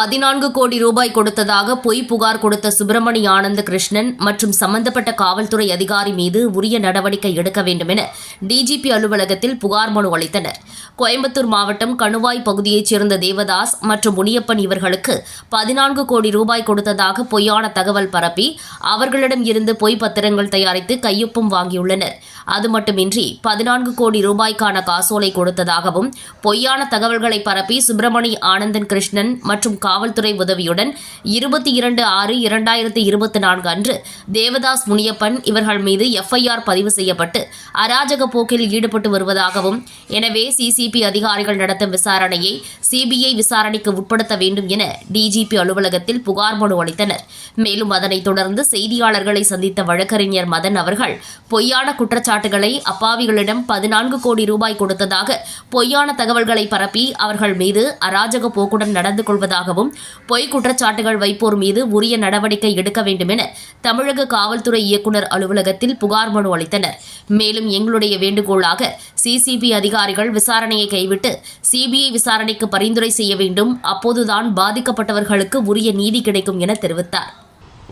பதினான்கு கோடி ரூபாய் கொடுத்ததாக பொய் புகார் கொடுத்த சுப்பிரமணி ஆனந்த கிருஷ்ணன் மற்றும் சம்பந்தப்பட்ட காவல்துறை அதிகாரி மீது உரிய நடவடிக்கை எடுக்க வேண்டும் என டிஜிபி அலுவலகத்தில் புகார் மனு அளித்தனர். கோயம்புத்தூர் மாவட்டம் கணுவாய் பகுதியைச் சேர்ந்த தேவதாஸ் மற்றும் முனியப்பன் இவர்களுக்கு பதினான்கு கோடி ரூபாய் கொடுத்ததாக பொய்யான தகவல் பரப்பி அவர்களிடம் இருந்து பொய் பத்திரங்கள் தயாரித்து கையொப்பம் வாங்கியுள்ளனர். அது மட்டுமின்றி பதினான்கு கோடி ரூபாய்க்கான காசோலை கொடுத்ததாகவும் பொய்யான தகவல்களை பரப்பி சுப்பிரமணி ஆனந்தன் கிருஷ்ணன் மற்றும் காவல்துறை உதவியுடன் இருபத்தி இரண்டு ஆறு இரண்டாயிரத்தி இருபத்தி நான்கு அன்று தேவதாஸ் முனியப்பன் இவர்கள் மீது எஃப்ஐஆர் பதிவு செய்யப்பட்டு அராஜக போக்கில் ஈடுபட்டு வருவதாகவும் எனவே சிசிபி அதிகாரிகள் நடத்தும் விசாரணையை சிபிஐ விசாரணைக்கு உட்படுத்த வேண்டும் என டிஜிபி அலுவலகத்தில் புகார் மனு அளித்தனர். மேலும் அதனைத் தொடர்ந்து செய்தியாளர்களை சந்தித்த வழக்கறிஞர் மதன் அவர்கள் பொய்யான குற்றச்சாட்டு பாராட்டுகளை அப்பாவிகளிடம் பதினான்கு கோடி ரூபாய் கொடுத்ததாக பொய்யான தகவல்களை பரப்பி அவர்கள் மீது அராஜக போக்குடன் நடந்து கொள்வதாகவும் பொய் குற்றச்சாட்டுகள் வைப்போர் மீது உரிய நடவடிக்கை எடுக்க வேண்டும் என தமிழக காவல்துறை இயக்குநர் அலுவலகத்தில் புகார் மனு அளித்தனர். மேலும் எங்களுடைய வேண்டுகோளாக சிசிபி அதிகாரிகள் விசாரணையை கைவிட்டு சிபிஐ விசாரணைக்கு பரிந்துரை செய்ய வேண்டும். அப்போதுதான் பாதிக்கப்பட்டவர்களுக்கு உரிய நீதி கிடைக்கும் என தெரிவித்தார்.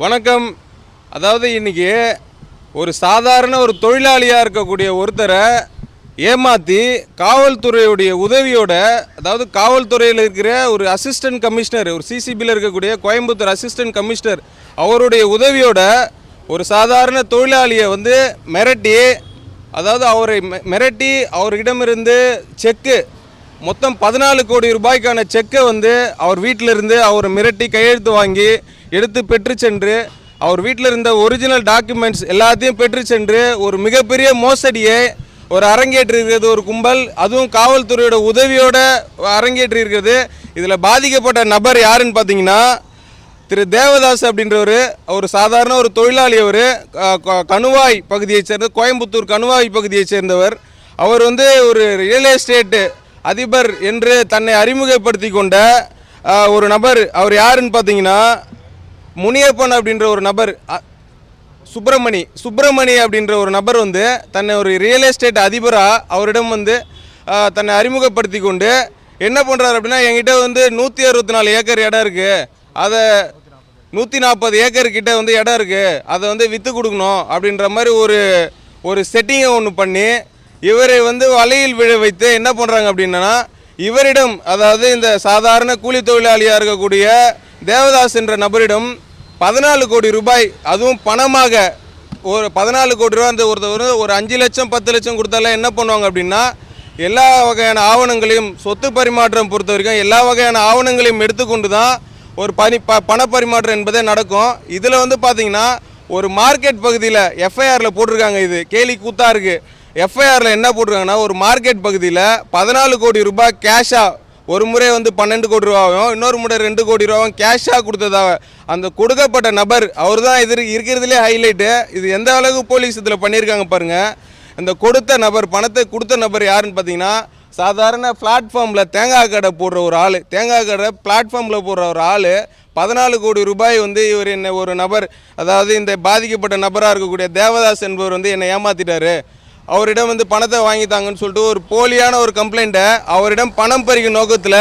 வணக்கம். அதாவது இன்னைக்கு ஒரு சாதாரண ஒரு தொழிலாளியாக இருக்கக்கூடிய ஒருத்தரை ஏமாற்றி காவல்துறையுடைய உதவியோட அதாவது காவல்துறையில் இருக்கிற ஒரு அசிஸ்டன்ட் கமிஷனர் ஒரு சிசிபியில் இருக்கக்கூடிய கோயம்புத்தூர் அசிஸ்டன்ட் கமிஷனர் அவருடைய உதவியோட ஒரு சாதாரண தொழிலாளியை வந்து மிரட்டி அதாவது அவரை மிரட்டி அவரிடமிருந்து செக்கு மொத்தம் பதினாலு கோடி ரூபாய்க்கான செக்கை வந்து அவர் வீட்டில் இருந்து அவரை மிரட்டி கையெழுத்து வாங்கி எடுத்து பெற்று சென்று அவர் வீட்டில் இருந்த ஒரிஜினல் டாக்குமெண்ட்ஸ் எல்லாத்தையும் பெற்று சென்று ஒரு மிகப்பெரிய மோசடியை ஒரு அரங்கேற்றிருக்கிறது ஒரு கும்பல் அதுவும் காவல்துறையோட உதவியோட அரங்கேற்றி இருக்கிறது இதில் பாதிக்கப்பட்ட நபர் யாருன்னு பார்த்தீங்கன்னா திரு தேவதாஸ் அப்படின்றவர் ஒரு சாதாரண ஒரு தொழிலாளி அவர். கணுவாய் பகுதியைச் சேர்ந்த கோயம்புத்தூர் கணுவாய் பகுதியைச் சேர்ந்தவர். அவர் வந்து ஒரு ரியல் எஸ்டேட்டு அதிபர் என்று தன்னை அறிமுகப்படுத்தி கொண்ட ஒரு நபர். அவர் யாருன்னு பார்த்தீங்கன்னா முனியப்பன் அப்படின்ற ஒரு நபர் சுப்பிரமணி சுப்பிரமணி அப்படின்ற ஒரு நபர் வந்து தன்னை ஒரு ரியல் எஸ்டேட் அதிபராக அவரிடம் வந்து தன்னை அறிமுகப்படுத்தி கொண்டு என்ன பண்ணுறாரு அப்படின்னா என்கிட்ட வந்து நூற்றி அறுபத்தி நாலு ஏக்கர் இடம் இருக்குது அதை நூற்றி நாற்பது ஏக்கர் கிட்ட வந்து இடம் இருக்குது அதை வந்து விற்று கொடுக்கணும் அப்படின்ற மாதிரி ஒரு ஒரு செட்டிங்கை ஒன்று பண்ணி இவரை வந்து வலையில் விழ வைத்து என்ன பண்ணுறாங்க அப்படின்னா இவரிடம் அதாவது இந்த சாதாரண கூலி தொழிலாளியாக இருக்கக்கூடிய தேவதாஸ் என்ற நபரிடம் பதினாலு கோடி ரூபாய் அதுவும் பணமாக ஒரு பதினாலு கோடி ரூபா அந்த ஒருத்தர் ஒரு அஞ்சு லட்சம் பத்து லட்சம் கொடுத்தால என்ன பண்ணுவாங்க அப்படின்னா எல்லா வகையான ஆவணங்களையும் சொத்து பரிமாற்றம் பொறுத்த வரைக்கும் எல்லா வகையான ஆவணங்களையும் எடுத்துக்கொண்டு தான் ஒரு பனி ப பண பரிமாற்றம் என்பதே நடக்கும். இதில் வந்து பார்த்தீங்கன்னா ஒரு மார்க்கெட் பகுதியில் எஃப்ஐஆரில் போட்டிருக்காங்க இது. கேலி கூத்தா இருக்குது எஃப்ஐஆரில் என்ன போட்டிருக்காங்கன்னா ஒரு மார்க்கெட் பகுதியில் பதினாலு கோடி ரூபாய் கேஷாக ஒரு முறை வந்து பன்னெண்டு கோடி ரூபாவும் இன்னொரு முறை ரெண்டு கோடி ரூபாவும் கேஷாக கொடுத்ததாக அந்த கொடுக்கப்பட்ட நபர் அவர் தான் இது இருக்கிறதுலே ஹைலைட்டு இது எந்த அளவுக்கு போலீஸ் இதில் பண்ணியிருக்காங்க பாருங்கள் இந்த கொடுத்த நபர் பணத்தை கொடுத்த நபர் யாருன்னு பார்த்தீங்கன்னா சாதாரண பிளாட்ஃபார்மில் தேங்காய் கடை போடுற ஒரு ஆள். தேங்காய் கடை பிளாட்ஃபார்மில் போடுற ஒரு ஆள். பதினாலு கோடி ரூபாய் வந்து இவர் என்ன ஒரு நபர் அதாவது இந்த பாதிக்கப்பட்ட நபராக இருக்கக்கூடிய தேவதாஸ் என்பவர் வந்து என்னை ஏமாத்திட்டாரு. அவரிடம் வந்து பணத்தை வாங்கித்தாங்கன்னு சொல்லிட்டு ஒரு போலியான ஒரு கம்ப்ளைண்ட்டை அவரிடம் பணம் பறிக்கும் நோக்கத்தில்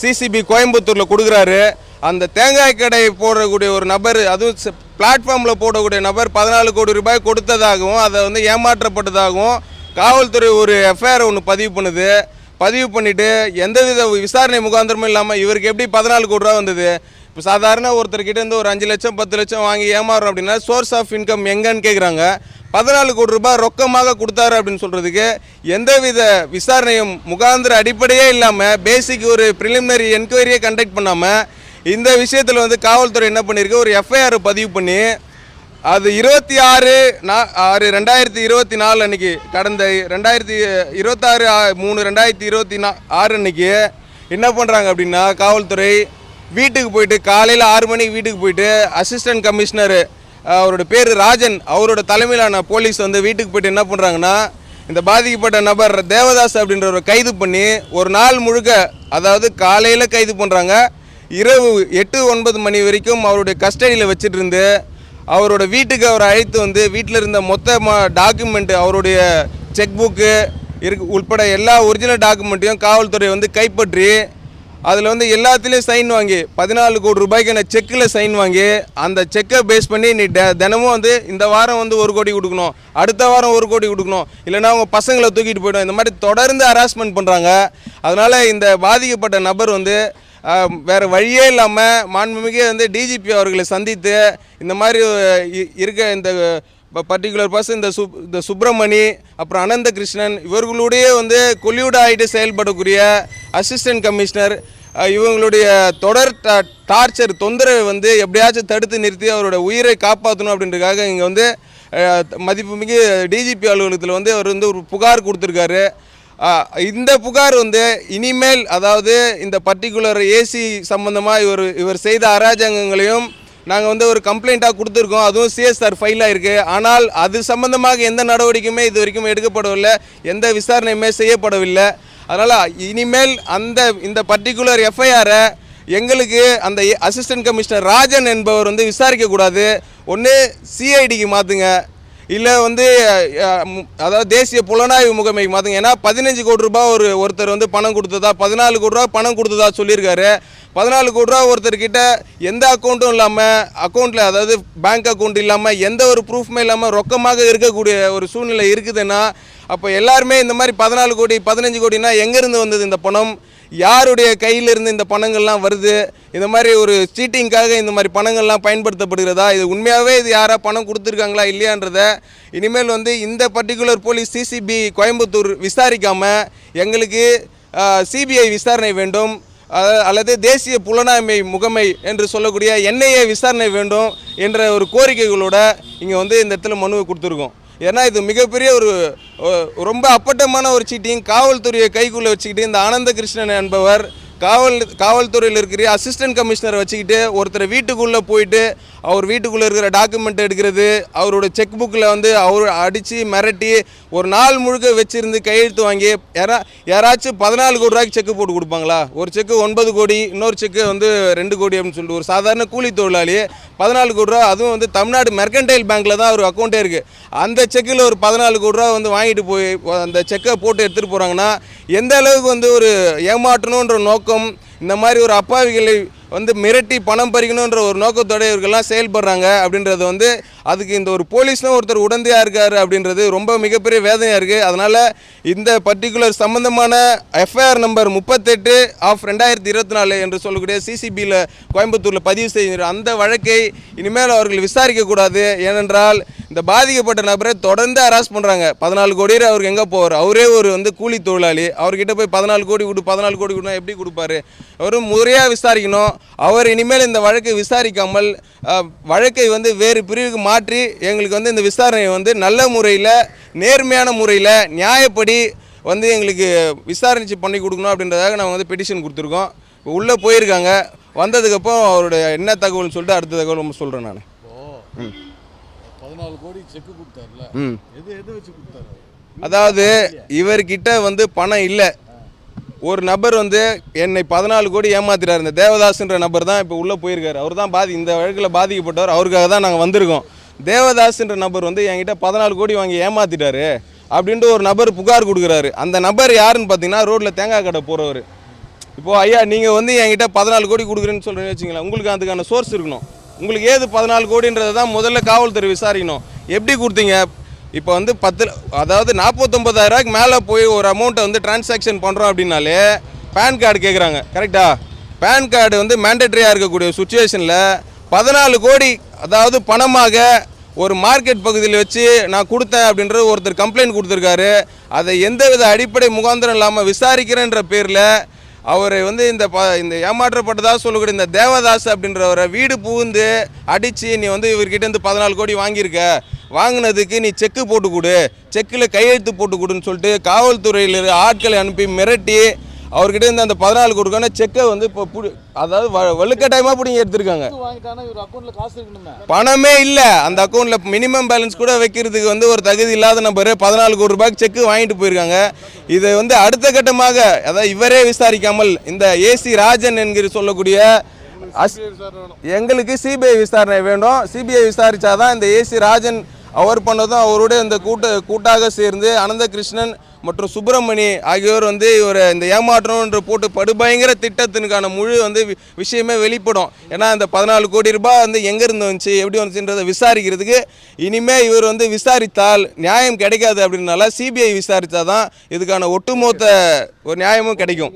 சிசிபி கோயம்புத்தூரில் கொடுக்குறாரு. அந்த தேங்காய் கடை போடக்கூடிய ஒரு நபர் அதுவும் பிளாட்ஃபார்மில் போடக்கூடிய நபர் பதினாலு கோடி ரூபாய் கொடுத்ததாகவும் அதை வந்து ஏமாற்றப்பட்டதாகவும் காவல்துறை ஒரு எஃப்ஐஆர் ஒன்று பதிவு பண்ணுது. பதிவு பண்ணிவிட்டு எந்தவித விசாரணை முகாந்திரமும் இல்லாமல் இவருக்கு எப்படி பதினாலு கோடி ரூபா வந்தது? இப்போ சாதாரண ஒருத்தர்கிட்ட இருந்து ஒரு அஞ்சு லட்சம் பத்து லட்சம் வாங்கி ஏமாறுறோம் அப்படின்னா சோர்ஸ் ஆஃப் இன்கம் எங்கன்னு கேட்குறாங்க பதினாலு கோடி ரூபாய் ரொக்கமாக கொடுத்தாரு அப்படின்னு சொல்கிறதுக்கு எந்தவித விசாரணையும் முகாந்திர அடிப்படையே இல்லாமல் பேசிக் ஒரு ப்ரிலிமினரி என்கொயரியே கண்டக்ட் பண்ணாமல் இந்த விஷயத்தில் வந்து காவல்துறை என்ன பண்ணியிருக்கு ஒரு எஃப்ஐஆர் பதிவு பண்ணி அது இருபத்தி ஆறு நா ஆறு ரெண்டாயிரத்தி இருபத்தி நாலு அன்னைக்கு கடந்த ரெண்டாயிரத்தி இருபத்தாறு மூணு ரெண்டாயிரத்தி இருபத்தி நா ஆறு அன்னைக்கு என்ன பண்ணுறாங்க அப்படின்னா காவல்துறை வீட்டுக்கு போயிட்டு காலையில் ஆறு மணிக்கு வீட்டுக்கு போயிட்டு அசிஸ்டன்ட் கமிஷனர் அவரோட பேர் ராஜன். அவரோட தலைமையிலான போலீஸ் வந்து வீட்டுக்கு போயிட்டு என்ன பண்ணுறாங்கன்னா இந்த பாதிக்கப்பட்ட நபர் தேவதாஸ் அப்படின்றவரை கைது பண்ணி ஒரு நாள் முழுக்க அதாவது காலையில் கைது பண்ணுறாங்க இரவு எட்டு ஒன்பது மணி வரைக்கும் அவருடைய கஸ்டடியில் வச்சுட்டு இருந்து அவரோட வீட்டுக்கு அவரை அழைத்து வந்து வீட்டில் இருந்த மொத்த டாக்குமெண்ட்டு அவருடைய செக் புக்கு இருக்கு உட்பட எல்லா ஒரிஜினல் டாக்குமெண்ட்டையும் காவல்துறை வந்து கைப்பற்றி அதில் வந்து எல்லாத்துலேயும் சைன் வாங்கி பதினாலு கோடி ரூபாய்க்கான செக்கில் சைன் வாங்கி அந்த செக்கை பேஸ் பண்ணி நீ ட- தினமும் வந்து இந்த வாரம் வந்து ஒரு கோடி கொடுக்கணும் அடுத்த வாரம் ஒரு கோடி கொடுக்கணும் இல்லைன்னா அவங்க பசங்களை தூக்கிட்டு போய்டும். இந்த மாதிரி தொடர்ந்து ஹராஸ்மெண்ட் பண்ணுறாங்க அதனால் இந்த பாதிக்கப்பட்ட நபர் வந்து வேறு வழியே இல்லாமல் மாண்புமிகு வந்து டிஜிபி அவர்களை சந்தித்து இந்த மாதிரி இ- இருக்க இந்த பர்டிகுலர் பர்சன் இந்த சு இந்த சுப்பிரமணி அப்புறம் அனந்த கிருஷ்ணன் இவர்களுடைய வந்து கொல்லியூட் ஆகிட்டு செயல்படக்கூடிய அசிஸ்டன்ட் கமிஷனர் இவங்களுடைய தொடர் டார்ச்சர் தொந்தரவை வந்து எப்படியாச்சும் தடுத்து நிறுத்தி அவரோட உயிரை காப்பாற்றணும் அப்படின்றதுக்காக இங்கே வந்து மதிப்புமிகு டிஜிபி அலுவலகத்தில் வந்து அவர் வந்து ஒரு புகார் கொடுத்துருக்காரு. இந்த புகார் வந்து இனிமேல் அதாவது இந்த பர்டிகுலர் ஏசி சம்பந்தமாக இவர் இவர் செய்த அராஜகங்களையும் நாங்கள் வந்து ஒரு கம்ப்ளைண்ட்டாக கொடுத்துருக்கோம். அதுவும் சிஎஸ்ஆர் ஃபைலாக இருக்குது ஆனால் அது சம்பந்தமாக எந்த நடவடிக்கையுமே இது வரைக்கும் எடுக்கப்படவில்லை. எந்த விசாரணையுமே செய்யப்படவில்லை. அதனால் இனிமேல் அந்த இந்த பர்டிகுலர் எஃப்ஐஆரை எங்களுக்கு அந்த அசிஸ்டன்ட் கமிஷனர் ராஜன் என்பவர் வந்து விசாரிக்கக்கூடாது. ஒன்று சிஐடிக்கு மாற்றுங்க இல்லை வந்து அதாவது தேசிய புலனாய்வு முகமை மாற்றுங்க ஏன்னா பதினஞ்சு கோடி ரூபாய் ஒரு ஒருத்தர் வந்து பணம் கொடுத்ததா பதினாலு கோடி ரூபா பணம் கொடுத்ததா சொல்லியிருக்காரு. பதினாலு கோடி ரூபா ஒருத்தர்கிட்ட எந்த அக்கௌண்ட்டும் இல்லாமல் அக்கௌண்ட்டில் அதாவது பேங்க் அக்கௌண்ட் இல்லாமல் எந்த ஒரு ப்ரூஃப்மே இல்லாமல் ரொக்கமாக இருக்கக்கூடிய ஒரு சூழ்நிலை இருக்குதுன்னா அப்போ எல்லாருமே இந்த மாதிரி பதினாலு கோடி பதினஞ்சு கோடினா எங்கேருந்து வந்தது இந்த பணம்? யாருடைய கையிலிருந்து இந்த பணங்கள்லாம் வருது? இந்த மாதிரி ஒரு சீட்டிங்காக இந்த மாதிரி பணங்கள்லாம் பயன்படுத்தப்படுகிறதா? இது உண்மையாகவே இது யாராக பணம் கொடுத்துருக்காங்களா இல்லையான்றத இனிமேல் வந்து இந்த பர்டிகுலர் போலீஸ் சிசிபி கோயம்புத்தூர் விசாரிக்காமல் எங்களுக்கு சிபிஐ விசாரணை வேண்டும். அல்லது தேசிய புலனாய்மை முகமை என்று சொல்லக்கூடிய என்ஐஏ விசாரணை வேண்டும் என்ற ஒரு கோரிக்கைகளோட இங்கே வந்து இந்த இடத்துல மனுவை கொடுத்துருக்கோம். ஏன்னா இது மிகப்பெரிய ஒரு ரொம்ப அப்பட்டமான ஒரு சீட்டிங் காவல்துறையை கைக்குள்ளே வச்சுக்கிட்டு இந்த ஆனந்த கிருஷ்ணன் என்பவர் காவல் காவல்துறையில் இருக்கிற அசிஸ்டன்ட் கமிஷனரை வச்சுக்கிட்டு ஒருத்தர் வீட்டுக்குள்ளே போயிட்டு அவர் வீட்டுக்குள்ளே இருக்கிற டாக்குமெண்ட் எடுக்கிறது அவரோட செக் புக்கில் வந்து அவர் அடித்து மிரட்டி ஒரு நாள் முழுக்க வச்சிருந்து கையெழுத்து வாங்கி யாரா யாராச்சும் பதினாலு கோடி ரூபாய்க்கு செக்கு போட்டு கொடுப்பாங்களா? ஒரு செக்கு ஒன்பது கோடி இன்னொரு செக்கு வந்து ரெண்டு கோடி அப்படின்னு சொல்லிட்டு ஒரு சாதாரண கூலி தொழிலாளி பதினாலு கோடி ரூபா அதுவும் வந்து தமிழ்நாடு மெர்கன்டைல் பேங்க்கில் தான் ஒரு அக்கௌண்ட்டே இருக்குது அந்த செக்கில் ஒரு பதினாலு கோடி ரூபா வந்து வாங்கிட்டு போய் அந்த செக்கை போட்டு எடுத்துகிட்டு போகிறாங்கன்னா எந்த அளவுக்கு வந்து ஒரு ஏமாற்றணுன்ற நோக்கம் இந்த மாதிரி ஒரு அப்பாவிகளை வந்து மிரட்டி பணம் பறிக்கணுன்ற ஒரு நோக்கத்தோட இவர்கள்லாம் செயல்படுறாங்க அப்படின்றது வந்து அதுக்கு இந்த ஒரு போலீஸ்னும் ஒருத்தர் உடந்தையாக இருக்கார் அப்படின்றது ரொம்ப மிகப்பெரிய வேதனையாக இருக்குது அதனால் இந்த பர்டிகுலர் சம்பந்தமான எஃப்ஐஆர் நம்பர் முப்பத்தெட்டு ஆஃப் ரெண்டாயிரத்தி இருபத்தி நாலு என்று சொல்லக்கூடிய சிசிபியில் கோயம்புத்தூரில் பதிவு செய்கிற அந்த வழக்கை இனிமேல் அவர்கள் விசாரிக்கக்கூடாது ஏனென்றால் இந்த பாதிக்கப்பட்ட நபரை தொடர்ந்து ஹராஸ் பண்ணுறாங்க பதினாலு கோடி அவருக்கு எங்கே போவார்? அவரே ஒரு வந்து கூலி தொழிலாளி. அவர்கிட்ட போய் பதினாலு கோடி கொடு பதினாலு கோடி கொடுனா எப்படி கொடுப்பாரு? அவரும் முறையாக விசாரிக்கணும். அவர் இனிமேல் இந்த வழக்கை விசாரிக்காமல் வழக்கை வந்து வேறு பிரிவுக்கு மாற்றி எங்களுக்கு வந்து இந்த விசாரணையை வந்து நல்ல முறையில் நேர்மையான முறையில் நியாயப்படி வந்து எங்களுக்கு விசாரிச்சு பண்ணி கொடுக்கணும் அப்படின்றதாக நாங்கள் வந்து பெட்டிஷன் கொடுத்துருக்கோம். உள்ளே போயிருக்காங்க. வந்ததுக்கப்புறம் அவருடைய என்ன தகவல்னு சொல்லிட்டு அடுத்த தகவல் சொல்கிறேன் நான். பதினாலு கோடி செக்கு கொடுத்தாருல. ம். எது எது வச்சு கொடுத்தாரு? அதாவது இவர்கிட்ட வந்து பணம் இல்லை. ஒரு நபர் வந்து என்னை பதினாலு கோடி ஏமாத்திட்டார். இந்த தேவதாஸ்ன்ற நபர் தான் இப்போ உள்ளே போயிருக்காரு. அவர் தான் பாதி இந்த வழக்கில் பாதிக்கப்பட்டவர். அவருக்காக தான் நாங்கள் வந்திருக்கோம். தேவதாஸ்ன்ற நபர் வந்து என்கிட்ட பதினாலு கோடி வாங்கி ஏமாத்திட்டாரு அப்படின்ட்டு ஒரு நபர் புகார் கொடுக்குறாரு. அந்த நபர் யாருன்னு பார்த்தீங்கன்னா ரோட்டில் தேங்காய் கடை போகிறவர் இப்போது ஐயா நீங்கள் வந்து என்கிட்ட பதினாலு கோடி கொடுக்குறேன்னு சொல்கிறேன்னு வச்சுங்களேன் உங்களுக்கு அதுக்கான சோர்ஸ் இருக்கணும். உங்களுக்கு ஏது பதினாலு கோடின்றதை தான் முதல்ல காவல்துறை விசாரிக்கணும். எப்படி கொடுத்தீங்க? இப்போ வந்து பத்து அதாவது நாற்பத்தொம்பதாயிரரூவாய்க்கு மேலே போய் ஒரு அமௌண்ட்டை வந்து டிரான்சாக்ஷன் பண்ணுறோம் அப்படின்னாலே பேன் கார்டு கேட்குறாங்க. கரெக்டா பேன் கார்டு வந்து மேண்டட்ரியாக இருக்கக்கூடிய சுச்சுவேஷனில் பதினாலு கோடி அதாவது பணமாக ஒரு மார்க்கெட் பகுதியில் வச்சு நான் கொடுத்தேன் அப்படின்ற ஒருத்தர் கம்ப்ளைண்ட் கொடுத்துருக்காரு. அதை எந்தவித அடிப்படை முகாந்திரம் இல்லாமல் விசாரிக்கிறேன்ற பேரில் அவரை வந்து இந்த ப இந்த ஏமாற்றப்பட்டதாக சொல்லக்கூடிய இந்த தேவதாஸ் அப்படின்றவரை வீடு புகுந்து அடித்து நீ வந்து இவர்கிட்ட இருந்து பதினாலு கோடி வாங்கியிருக்க. வாங்கினதுக்கு நீ செக்கு போட்டு கொடு. செக்கில் கையெழுத்து போட்டு கொடுன்னு சொல்லிட்டு காவல்துறையில் ஆட்களை அனுப்பி மிரட்டி அவர்கிட்ட இருந்து அந்த பதினாலு கோடிக்கான செக்கை வந்து இப்போ புடி அதாவது வலுக்கட்டாயமாக பிடிங்க எடுத்திருக்காங்க. பணமே இல்லை. அந்த அக்கௌண்ட்டில் மினிமம் பேலன்ஸ் கூட வைக்கிறதுக்கு வந்து ஒரு தகுதி இல்லாத நபர் பதினாலு கோடி ரூபாய்க்கு செக்கு வாங்கிட்டு போயிருக்காங்க. இதை வந்து அடுத்த கட்டமாக அதாவது இவரே விசாரிக்காமல் இந்த ஏசி ராஜன் என்கிற சொல்லக்கூடிய எங்களுக்கு சிபிஐ விசாரணை வேண்டும் சிபிஐ விசாரிச்சாதான் இந்த ஏசி ராஜன் அவர் பண்ணதும் அவருடைய இந்த கூட்ட கூட்டாக சேர்ந்து அனந்த கிருஷ்ணன் மற்றும் சுப்பிரமணி ஆகியோர் வந்து இவர் இந்த ஏமாற்றம்ன்ற போட்டு படுபயங்கர திட்டத்தினுக்கான முழு வந்து வி- விஷயமே வெளிப்படும். ஏன்னா இந்த பதினாலு கோடி ரூபாய் வந்து எங்கேருந்து வந்துச்சு எப்படி வந்துச்சுன்றதை விசாரிக்கிறதுக்கு இனிமேல் இவர் வந்து விசாரித்தால் நியாயம் கிடைக்காது அப்படின்னால சிபிஐ விசாரித்தாதான் இதுக்கான ஒட்டுமொத்த ஒரு நியாயமும் கிடைக்கும்.